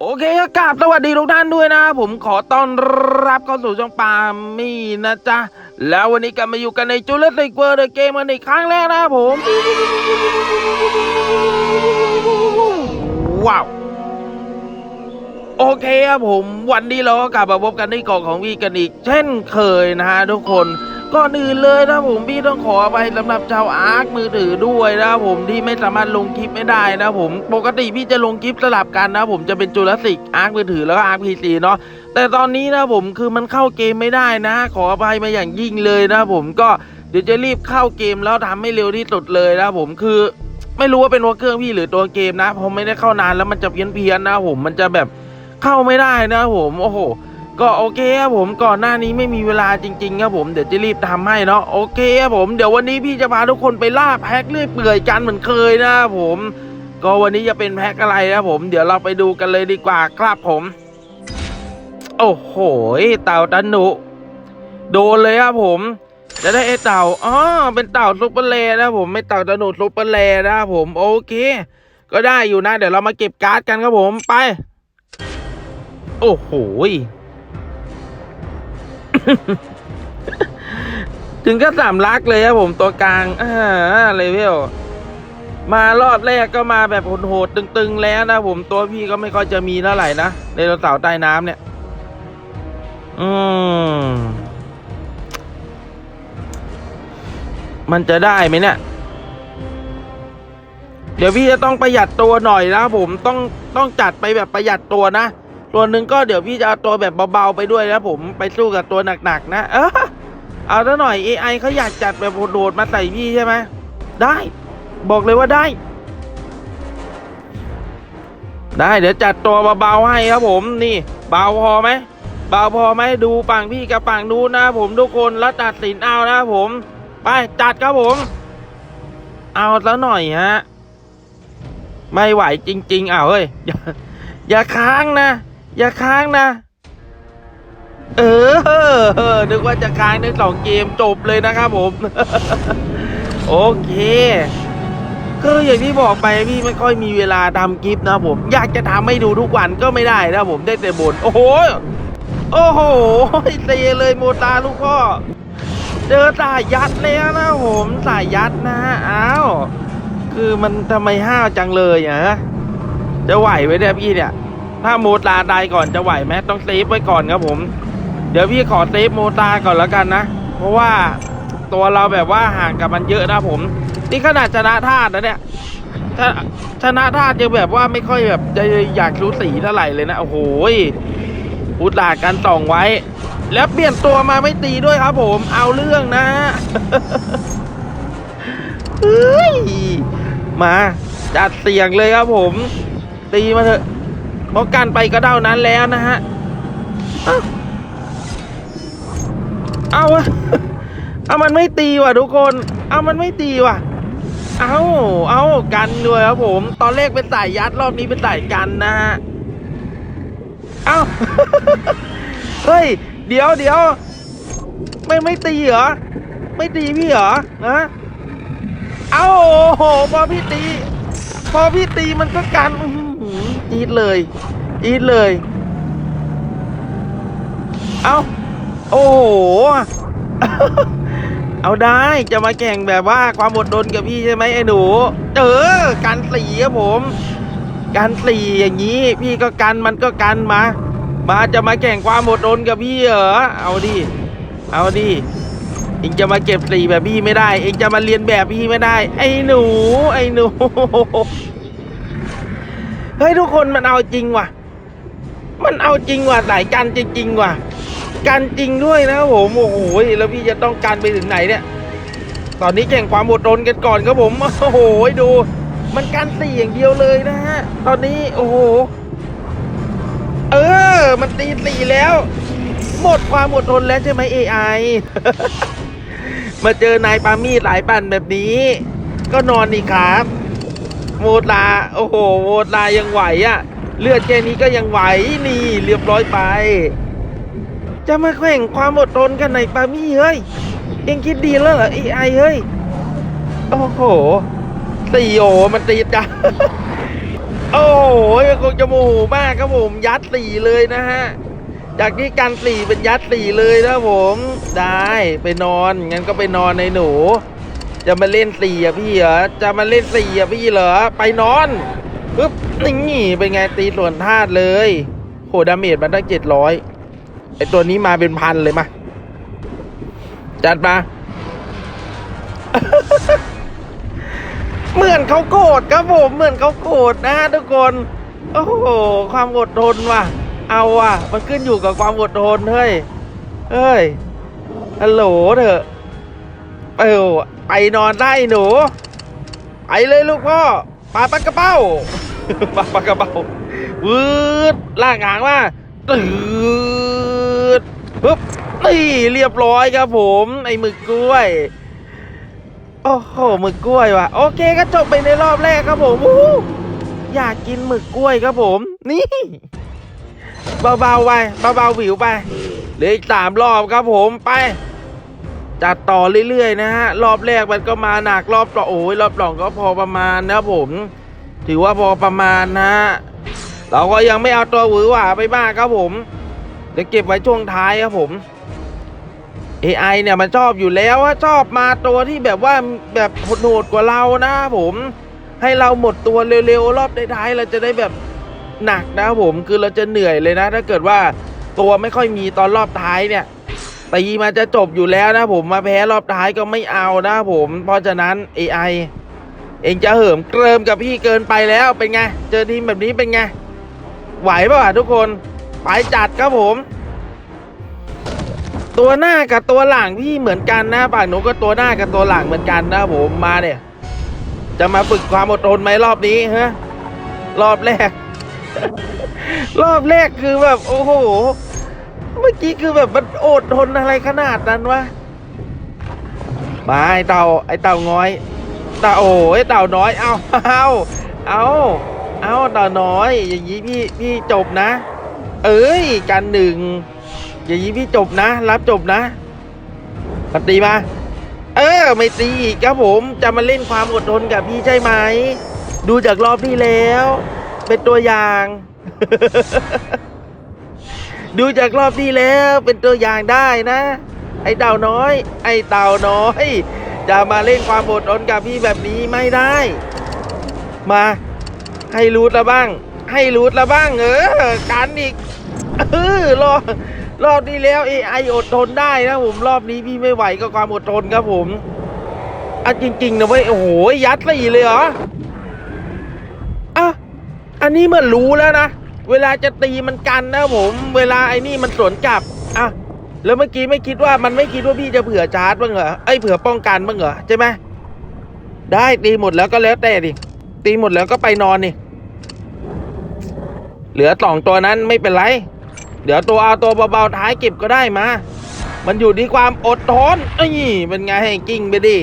โอเคครับกราบสวัสดีทุกท่านด้วยนะ ผมขอต้อนรับเข้าสู่ช่องปามี่นะจ๊ะ แล้ววันนี้กลับมาอยู่กันในจูเลติกเวอร์เดเกมกันอีกครั้งแล้วนะผม ว้าว โอเคครับผมวันนี้เราก็กลับมาพบกันที่เกาะของวีกันอีก เช่นเคยนะฮะทุกคน ก่อนอื่นเลยนะผมพี่ต้องขอไปสำหรับชาวอาร์คมือถือด้วยนะผมที่ไม่สามารถลงคลิปไม่ได้นะผมปกติพี่จะลงคลิปสลับกันนะผมจะเป็นจูราสิกอาร์คมือถือแล้วก็อาร์คพีซีเนาะแต่ตอนนี้นะผมคือมันเข้าเกมไม่ได้นะ ขออภัยมาอย่างยิ่งเลยนะผมก็เดี๋ยวจะรีบเข้าเกมแล้วทำให้เร็วที่สุดเลยนะผมคือไม่รู้ว่าเป็นว่าเครื่องพี่หรือตัวเกมนะผมไม่ได้เข้านานแล้วมันจะเพี้ยนเพียนๆนะผมมันจะแบบเข้าไม่ได้นะผมโอ้โห ก็โอเคครับผมก่อนหน้านี้ไม่มีเวลาจริงๆครับผมเดี๋ยวจะรีบทำให้เนาะโอเคครับผมเดี๋ยววันนี้พี่จะพาทุกคนไปล่าแพ็คเลื่อยเปื่อยกันเหมือนเคยนะครับผม ก็วันนี้จะเป็นแพ็คอะไรนะผม เดี๋ยวเราไปดูกันเลยดีกว่าครับผม โอ้โหเต่าตันหนุโดนเลยครับผมจะได้ไอ้เต่าอ๋อเป็นเต่าซุปเปอร์เลนะผมไม่เต่าตะหนุซุปเปอร์เลนะครับผมโอเค ก็ได้อยู่นะ เดี๋ยวเรามาเก็บการ์ดกันครับผมไป โอ้โห ถึงก็สามลักเลยครับผมตัวกลางอ่าเลเวลมารอบแรกก็มาแบบโหดๆตึง ๆ แล้วนะผมตัวพี่ก็ไม่ค่อยจะมีเท่าไหร่นะในรถเสาใต้น้ำเนี่ย อืมมันจะได้ไหมเนี่ย เดี๋ยวพี่จะต้องประหยัดตัวหน่อยนะผมต้องต้องจัดไปแบบประหยัดตัวนะ ตัวหนึ่งก็เดี๋ยวพี่จะเอาตัวแบบเบาๆไปด้วยนะผมไปสู้กับตัวหนักๆนะ เออเอาซะหน่อย AI เขาอยากจัดแบบโหดมาใส่พี่ใช่ไหมได้ บอกเลยว่าได้ ได้เดี๋ยวจัดตัวเบาๆให้ครับผมนี่ เบาพอไหมเบาพอไหมดูฝั่งพี่กับฝั่งนู้นนะผมทุกคนแล้วตัดสินเอานะผม ไปจัดครับผม เอาซะหน่อยฮะไม่ไหวจริงๆอ้าวเฮ้ยอย่าค้างนะ อย่าค้างนะเออเออ นึกว่าจะค้างในสองเกมจบเลยนะครับผม โอเค ก็อย่างที่บอกไปพี่ไม่ค่อยมีเวลาทำคลิปนะผม อยากจะทำให้ดูทุกวันก็ไม่ได้นะผมได้แต่บน่นโอ้โห โอ้โหเซเลยโมตาลูกพ่อ เจอสายยัดแล้วนะผมสายยัดนะอ้าวคือมันทำไมห้าวจังเลยอะฮะจะไหวไหมเนี่ยพี่เนี่ย ถ้าโมตาตายก่อนจะไหวไหมต้องเซฟไว้ก่อนครับผม เดี๋ยวพี่ขอเซฟโมตาก่อนแล้วกันนะ เพราะว่าตัวเราแบบว่าห่างกับมันเยอะนะผม นี่ขนาดชนะธาตุนะเนี่ยชนะธาตุยังแบบว่าไม่ค่อยแบบจะอยากรู้สีเท่าไหร่เลยนะ โอ้โหอุดหลากันส่องไว้ แล้วเปลี่ยนตัวมาไม่ตีด้วยครับผม เอาเรื่องนะเฮ้ยมาจัดเสียงเลยครับผม ตีมาเถอะ เพราะกันไปก็เท่านั้นแล้วนะฮะเอาเอาวะเอามันไม่ตีว่ะทุกคน เอามันไม่ตีว่ะ เอาเอากันด้วยครับผม ตอนแรกเป็นสายยัดรอบนี้เป็นสายกันนะฮะ เอาเฮ้ย เดี๋ยวเดี๋ยวไม่ไม่ตีเหรอ ไม่ตีพี่เหรอนะเอาโอ้โหพอพี่ตี พอพี่ตีมันก็กัน อื้อหือจี๊ดเลยจี๊ดเลย เอาโอ้โห เอาได้จะมาแข่งแบบว่าความอดทนกับพี่ใช่ไหมไอ้หนู เออกันสีครับผมกันสีอย่างนี้ พี่ก็กันมันก็กันมา มาจะมาแข่งความอดทนกับพี่เหรอ เอาดิ เอาดิเองจะมาเก็บสีแบบพี่ไม่ได้ เองจะมาเรียนแบบพี่ไม่ได้ ไอ้หนู ไอ้หนู เฮ้ยทุกคนมันเอาจริงว่ะ มันเอาจริงว่ะสายกันจริงๆว่ะกันจริงด้วยนะผมโอ้โหแล้วพี่จะต้องการไปถึงไหนเนี่ย ตอนนี้แข่งความอดทนกันก่อนครับผมโอ้โหดู มันกันสีอย่างเดียวเลยนะฮะตอนนี้โอ้โหเออ มันตีสี่แล้ว หมดความอดทนแล้วใช่ไหม AI มาเจอนายปามีหลายปั่นแบบนี้ ก็นอนดีครับ โมตาโอ้โหโมตายังไหวอะ่ะ เลือดแค่นี้ก็ยังไหวนี่เรียบร้อยไป จะมาแข่งความอดทนกันในปามี่เฮ้ยเองคิดดีแล้วเหรอ AI เฮ้ย โอ้โหสี่โอมันตีจ้ะโอ้โหคงจะโมโหมากครับผมยัดสี่เลยนะฮะจากที่กันสี่เป็นยัดสี่เลยนะผม ได้ไปนอนงั้นก็ไปนอนในหนู จะมาเล่นสี่อะพี่เหรอจะมาเล่นสี่อะพี่เหรอไปนอนปึ๊บนี่เป็นไงตีส่วนธาตุเลยโหดาเมจมันตั้งเจ็ดร้อยไอตัวนี้มาเป็นพันเลยมาจัดมาเหมือนเขาโกรธครับผมเหมือนเขาโกรธนะฮะทุกคน โอ้โหความอดทนว่ะ เอาว่ะ มันขึ้นอยู่กับความอดทนเฮ้ยเฮ้ยฮัลโหลเถอะ เออไปนอนได้หนู ไปเลยลูกพ่อปาปากกระเป้าปาปากกระเป้าวืดลากหางมาตืดปึ๊บนี่เรียบร้อยครับผมไอ้หมึกกล้วยโอ้โหหมึกกล้วยว่ะโอเคก็จบไปในรอบแรกครับผมอู้หูอยากกินหมึกกล้วยครับผม นี่เบาๆไปเบาๆวิวไปเหลืออีกสามรอบครับผมไป จัดต่อเรื่อยๆนะฮะรอบแรกมันก็มาหนักรอบต่อโอ้ยรอบสองก็พอประมาณนะผม ถือว่าพอประมาณนะฮะเราก็ยังไม่เอาตัวหวือหวาไปมากครับผมเดี๋ยวเก็บไว้ช่วงท้ายครับผม AI เนี่ยมันชอบอยู่แล้วว่าชอบมาตัวที่แบบว่าแบบโหดกว่าเรานะผม ให้เราหมดตัวเร็วๆรอบท้ายๆเราจะได้แบบหนักนะครับผมคือเราจะเหนื่อยเลยนะ ถ้าเกิดว่าตัวไม่ค่อยมีตอนรอบท้ายเนี่ย ตีมาจะจบอยู่แล้วนะผมมาแพ้รอบท้ายก็ไม่เอานะผม เพราะฉะนั้น AI เองจะเหิมเกริมกับพี่เกินไปแล้วเป็นไง เจอทีมแบบนี้เป็นไง ไหวป่ะทุกคนไปจัดครับผม ตัวหน้ากับตัวหลังพี่เหมือนกันนะปากหนูก็ตัวหน้ากับตัวหลังเหมือนกันนะผมมาเนี่ย จะมาฝึกความอดทนไหมรอบนี้ฮะรอบแรก รอบแรกคือแบบโอ้โห เมื่อกี้คือแบบมันอดทนอะไรขนาดนั้นวะมาไอเต่าไอเต่าง้อยเต่าโอ้ยเต่าน้อยเอาเอาเอาเอาเต่าน้อย อย่างนี้พี่พี่จบนะ เอ้ยกันหนึ่งอย่างนี้พี่จบนะ รับจบนะมาตีมา เออ ไม่ตีอีกครับผมจะมาเล่นความอดทนกับพี่ใช่ไหม ดูจากรอบที่แล้ว เป็นตัวอย่าง ดูจากรอบที่แล้วเป็นตัวอย่างได้นะ ไอ้เต่าน้อย ไอ้เต่าน้อย จะมาเล่นความอดทนกับพี่แบบนี้ไม่ได้ มาให้รูดละบ้าง ให้รูดละบ้างเออการอีกเออรอบรอบนี้แล้ว AI อดทนได้นะผมรอบนี้พี่ไม่ไหวกับความอดทนครับผมอะจริงๆนะเว้ยโอ้โหยัดสี่เลยเหรออะอันนี้มันรู้แล้วนะ เวลาจะตีมันกันนะผม เวลาไอ้นี่มันสวนกลับอะแล้วเมื่อกี้ไม่คิดว่ามันไม่คิดว่าพี่จะเผื่อชาร์จบ้างเหรอไอ้เผื่อป้องกันบ้างเหรอใช่ไหมได้ตีหมดแล้วก็แล้วแต่ดิตีหมดแล้วก็ไปนอนนี่เหลือสองตัวนั้นไม่เป็นไร เดี๋ยวตัวเอาตัวเบาๆท้ายเก็บก็ได้มา มันอยู่ที่ความอดทนไอ้ยเป็นไงให้กิ้งไปดิ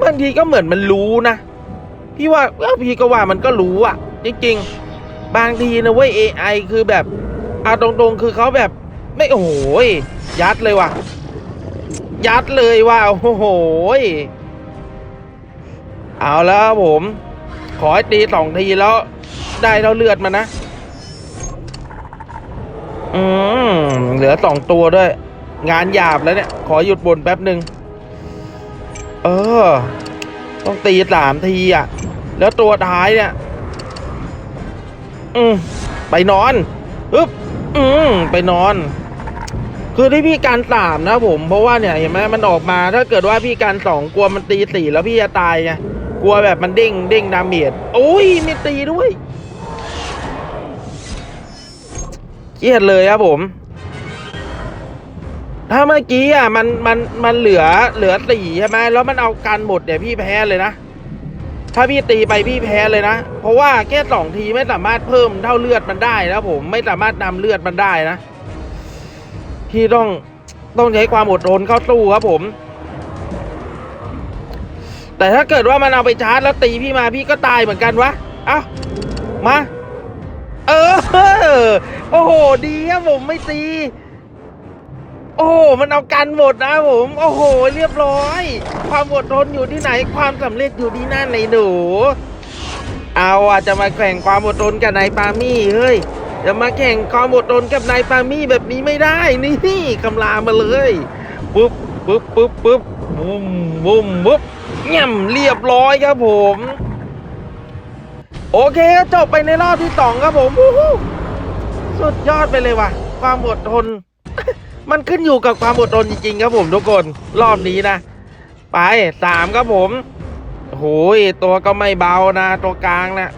บางทีก็เหมือนมันรู้นะ พี่ว่าเออพี่ก็ว่ามันก็รู้อะจริงๆ บางทีนะเว้ย AI คือแบบเอาตรงๆ คือเขาแบบไม่โอ้โหยยัดเลยว่ะ ยัดเลยว่ะโอ้โหเอาแล้วผม ขอให้ตีสองทีแล้ว ได้เท่าเลือดมันะ อืมเหลือสองตัวด้วย งานหยาบแล้วเนี่ย ขอหยุดบนแป๊บหนึ่งเออ ต้องตีสามทีอะ แล้วตัวท้ายเนี่ย อืมไปนอนอึ๊บอืมไปนอน คือที่พี่การสามนะผม เพราะว่าเนี่ยเห็นไหมมันออกมาถ้าเกิดว่าพี่การสองกลัวมันตีสี่แล้วพี่จะตายไงกลัวแบบมันเด้งเด้งดาเมจโอ้ยไม่ตีด้วยเครียดเลยครับผม ถ้าเมื่อกี้อะมันมันมันเหลือเหลือสี่ใช่ไหมแล้วมันเอากันหมดเนี่ยพี่แพ้เลยนะ ถ้าพี่ตีไปพี่แพ้เลยนะ เพราะว่าแค่สองทีไม่สามารถเพิ่มเท่าเลือดมันได้นะผมไม่สามารถนำเลือดมันได้นะพี่ต้องต้องใช้ความอดทนเข้าสู้ครับผม แต่ถ้าเกิดว่ามันเอาไปชาร์จแล้วตีพี่มาพี่ก็ตายเหมือนกันวะ เอ้ามา เออ โอ้โห ดีครับผมไม่ตี โอ้โหมันเอากันหมดนะผม โอ้โห เรียบร้อย ความอดทนอยู่ที่ไหน ความสำเร็จอยู่ที่นั่นในหนู เอาอะจะมาแข่งความอดทนกับนายปามี่เฮ้ยจะมาแข่งความอดทนกับนายปามี่แบบนี้ไม่ได้นี่คำรามมาเลยปุ๊บปุ๊บปุ๊บปุ๊บบุ้มบุ้มปุ๊บเง่ำเรียบร้อยครับผม โอเคจบไปในรอบที่สองครับผมสุดยอดไปเลยว่ะ ความอดทน มันขึ้นอยู่กับความอดทนจริงๆครับผมทุกคนรอบนี้นะ ไปสามครับผมโอ้ยตัวก็ไม่เบานะ ตัวกลางนะ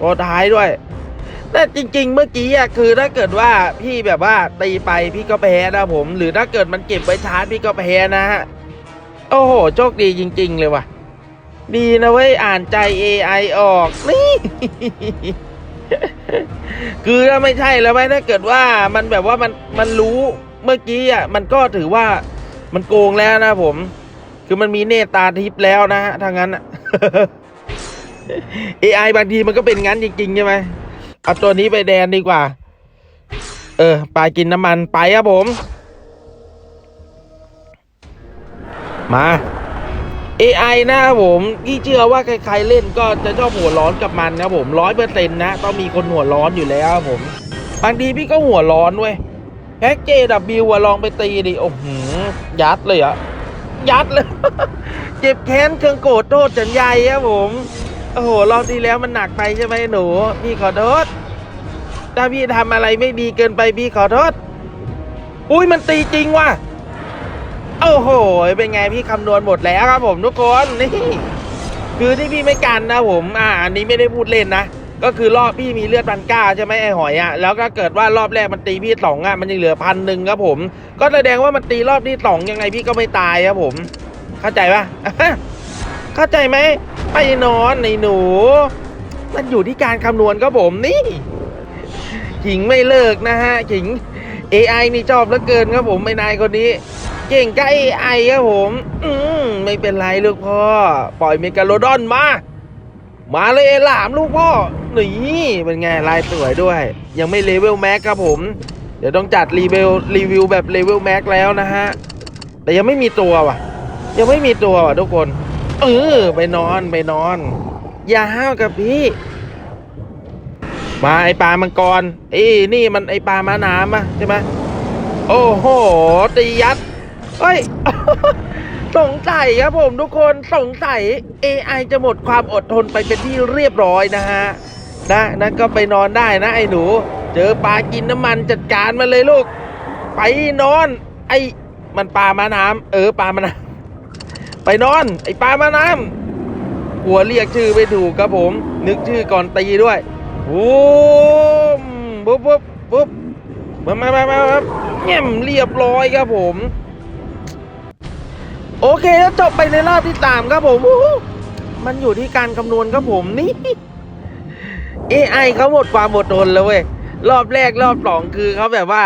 ตัวท้ายด้วยแต่จริง ๆ เมื่อกี้อะคือถ้าเกิดว่าพี่แบบว่าตีไปพี่ก็แพ้นะผม หรือถ้าเกิดมันเก็บไว้ชาร์จพี่ก็แพ้นะฮะโอ้โหโชคดีจริง ๆ เลยว่ะ ดีนะเว้ยอ่านใจ AI ออกนี่คือถ้าไม่ใช่แล้วไหมถ้าเกิดว่ามันแบบว่ามันมันรู้ เมื่อกี้อะมันก็ถือว่ามันโกงแล้วนะผม คือมันมีเนตตาทิพย์แล้วนะฮะทางนั้นอะ AI บางทีมันก็เป็นงั้นจริงๆใช่ไหมเอาตัวนี้ไปแดนดีกว่า เออไปกินน้ำมันไปครับผม มา AI นะครับผมที่เชื่อว่าใครๆเล่นก็จะชอบหัวร้อนกับมันนะผมร้อยเปอร์เซ็นต์นะ ต้องมีคนหัวร้อนอยู่แล้วครับผม บางทีพี่ก็หัวร้อนเว้ย แพ็กเจดับบิวลองไปตีดิ โอ้โหยัดเลยอะยัดเลย เจ็บแค้นเครื่องโกรธโทษจันใหญ่ครับผม โอ้โห รอบที่แล้วมันหนักไปใช่ไหมหนู พี่ขอโทษ ถ้าพี่ทำอะไรไม่ดีเกินไปพี่ขอโทษ อุ้ยมันตีจริงว่ะ โอ้โห เป็นไงพี่คำนวณหมดแล้วครับผมทุกคน นี่ คือที่พี่ไม่กันนะผม อ่า อันนี้ไม่ได้พูดเล่นนะ ก็คือรอบพี่มีเลือดพันเก้าใช่ไหมไอหอยอะ่ะแล้วก็เกิดว่ารอบแรกมันตีพี่สองอะ่ะมันยังเหลือพันหนึ่งครับผม ก็แสดงว่ามันตีรอบที่สองยังไงพี่ก็ไม่ตายครับผม เข้าใจปะเข้าใจไหมไปนอนในหนู มันอยู่ที่การคำนวณครับผมนี่ขิงไม่เลิกนะฮะขิง AI นี่ชอบเหลือเกินครับผมไอ้นายคนนี้ เก่งกับ AI ครับผม อืมไม่เป็นไรลูกพ่อ ปล่อยเมกาโลดอนมา มาเลยไอหลามลูกพ่อ นี่เป็นไงลายสวยด้วย ยังไม่เลเวลแม็กครับผม เดี๋ยวต้องจัดรีเวิวรีวิวแบบเลเวลแม็กแล้วนะฮะ แต่ยังไม่มีตัวว่ะ ยังไม่มีตัวว่ะทุกคน เออไปนอนไปนอน อย่าห้าวกับพี่ มาไอปลามังกรเอ้นี่มันไอปลามาน้ำอะใช่ไหมโอ้โหตียัดเฮ้ยสงสัยครับผมทุกคนสงสัย AI จะหมดความอดทนไปเป็นที่เรียบร้อยนะฮะ นะนั่นก็ไปนอนได้นะ ไอ้หนู เจอปลากินน้ำมันจัดการมาเลยลูก ไปนอน ไอ้มันปลามาน้ำเออปลามาน้ำไปนอน ไอ้ปลามาน้ำหัวเรียกชื่อไม่ถูกครับผม นึกชื่อก่อนตีด้วยวูมปุ๊บปุ๊บปุ๊บมามามามามาแง่มเรียบร้อยครับผม โอเคแล้วจบไปในรอบที่สามครับผม มันอยู่ที่การคำนวณครับผมนี่ AI เขาหมดความอดทนแล้วเว้ย รอบแรกรอบสองคือเขาแบบว่า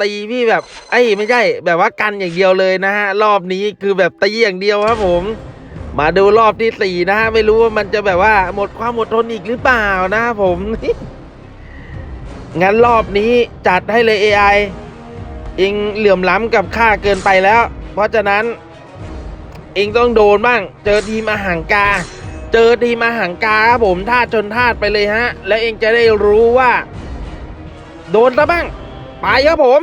ตีพี่แบบไอ้ไม่ใช่ แบบว่ากันอย่างเดียวเลยนะฮะ รอบนี้คือแบบตีอย่างเดียวครับผม มาดูรอบที่สี่นะฮะ ไม่รู้ว่ามันจะแบบว่าหมดความอดทนอีกหรือเปล่านะครับผม งั้นรอบนี้จัดให้เลย AI เองเหลื่อมล้ำกับข้าเกินไปแล้ว เพราะฉะนั้นเองต้องโดนบ้าง เจอทีมอาหารกา เจอทีมาหารกาครับผมท่าชนท่าไปเลยฮะ แล้วเองจะได้รู้ว่า โดนซะบ้าง ไปครับผม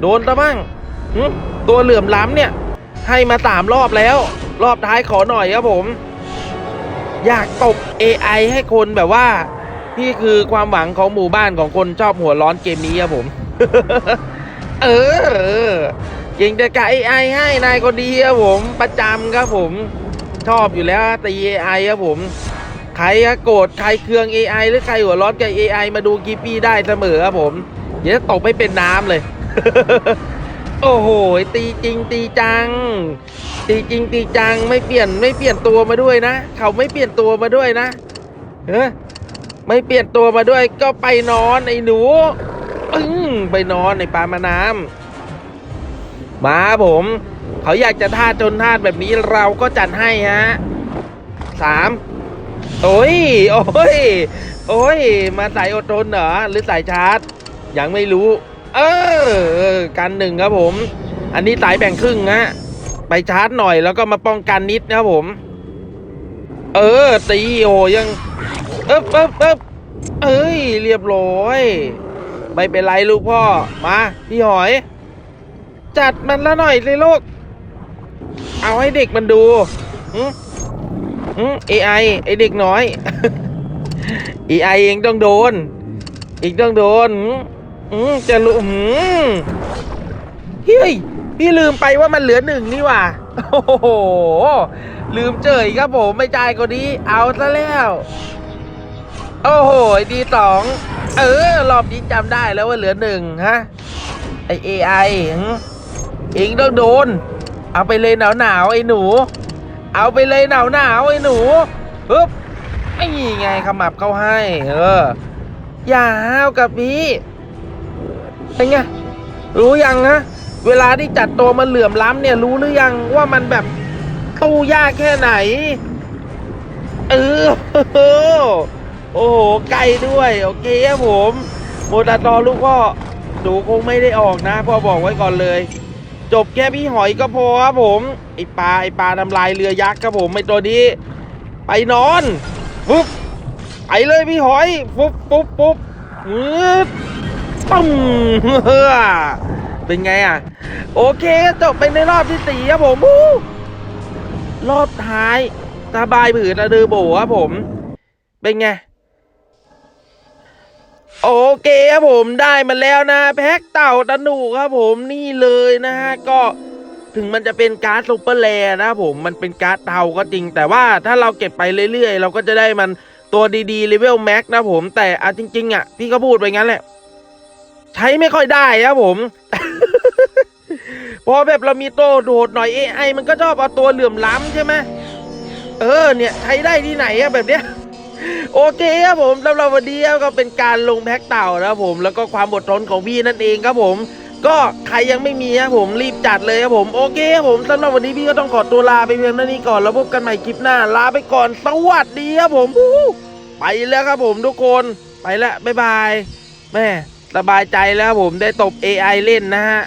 โดนซะบ้างหึตัวเหลื่อมล้ำเนี่ย ให้มาสามรอบแล้ว รอบท้ายขอหน่อยครับผม อยากตบ AI ให้คนแบบว่าพี่คือความหวังของหมู่บ้านของคนชอบหัวร้อนเกมนี้ครับผม เออเออเก่งแต่กับ AI ให้นายคนดีครับผม ประจำครับผม ชอบอยู่แล้วตี AI ครับผม ใครโกรธใครเคือง AI หรือใครหัวร้อนกับ AI มาดูกิปปี้ได้เสมอครับผมเดี๋ยวตกไม่เป็นน้ำเลย โอ้โห ตีจริงตีจัง ตีจริงตีจังไม่เปลี่ยนไม่เปลี่ยนตัวมาด้วยนะ เขาไม่เปลี่ยนตัวมาด้วยนะเออไม่เปลี่ยนตัวมาด้วยก็ไปนอนไอ้หนูอึ้งไปนอนในปลามาน้ำมาผม เขาอยากจะท่าจนท่าแบบนี้เราก็จัดให้ฮะสามโอ้ย โอ้ย โอ้ย มาสายอดทนเหรอ หรือสายชาร์จ ยังไม่รู้ เออ กันหนึ่งครับผม อันนี้สายแบ่งครึ่งฮะ ไปชาร์จหน่อยแล้วก็มาป้องกันนิดนะครับผม เออ ตีโอยังเอ๊บเอ๊บเอ๊บเอ้ย เรียบร้อย ไม่เป็นไรลูกพ่อ มา พี่หอย จัดมันละหน่อยเลยลูก เอาให้เด็กมันดูอืมอืม AI ไอเด็กน้อย AI เองต้องโดน อีกต้องโดนอืมจะรู้อืมเฮ้ยพี่ลืมไปว่ามันเหลือหนึ่งนี่ว่าโอ้โห ลืมเจยครับผมไม่จ่ายก็ดี เอาซะแล้ว โอ้โห ดีสอง เออ รอบนี้จำได้แล้วว่าเหลือหนึ่งฮะ ไอเอไอเองต้องโดน เอาไปเลยหนาวหนาวไอ้หนู เอาไปเลยหนาวหนาวไอ้หนูปึ๊บไอ้ไงขมับเขาให้ เออ อย่าห้าวกับพี่เป็นไงรู้ยังนะเวลาที่จัดตัวมันเหลื่อมล้ำเนี่ยรู้หรือยังว่ามันแบบตู้ยากแค่ไหน เออ โอ้โหไกลด้วย โอเคครับผม โมตาตอลูกพ่อหนูคงไม่ได้ออกนะพ่อบอกไว้ก่อนเลย จบแค่พี่หอยก็พอครับผมไอปลาไอปลาทำลายเรือยักษ์ครับผมไอตัวนี้ไปนอนปุ๊บไปเลยพี่หอยปุ๊บปุ๊บปุ๊บอืดปุ้มเฮ้อเป็นไงอะ โอเคจบไปในรอบที่สี่ครับผมรอบท้ายสบายผืนระดือโบครับผม เป็นไง โอเคครับผมได้มาแล้วนะ แพ็กเต่าตะหนูครับผมนี่เลยนะฮะก็ถึงมันจะเป็นการ์ดซูเปอร์แรร์นะครับผมมันเป็นการ์ดเต่าก็จริง แต่ว่าถ้าเราเก็บไปเรื่อยๆ เราก็จะได้มันตัวดีๆเลเวลแม็กนะผมแต่อะจริง ๆ อะ พี่ก็พูดไปงั้นแหละ ใช้ไม่ค่อยได้ครับผมพอแบบเรามีโตโดดหน่อย AI มันก็ชอบเอาตัวเหลื่อมล้ำใช่ไหมเออเนี่ยใช้ได้ที่ไหนอะแบบเนี้ย โอเคครับผมสำหรับวันนี้ก็เป็นการลงแพ็กเต่านะครับผม แล้วก็ความอดทนของพี่นั่นเองครับผม ก็ใครยังไม่มีครับผมรีบจัดเลยครับผม โอเคครับผมสำหรับวันนี้พี่ก็ต้องขอตัวลาไปเพียงเท่านี้ก่อนแล้วพบกันใหม่คลิปหน้าลาไปก่อนสวัสดีครับผมไปแล้วครับผมทุกคนไปแล้วบ๊ายบายแม่สบายใจแล้วผมได้ตบ AI เล่นนะฮะ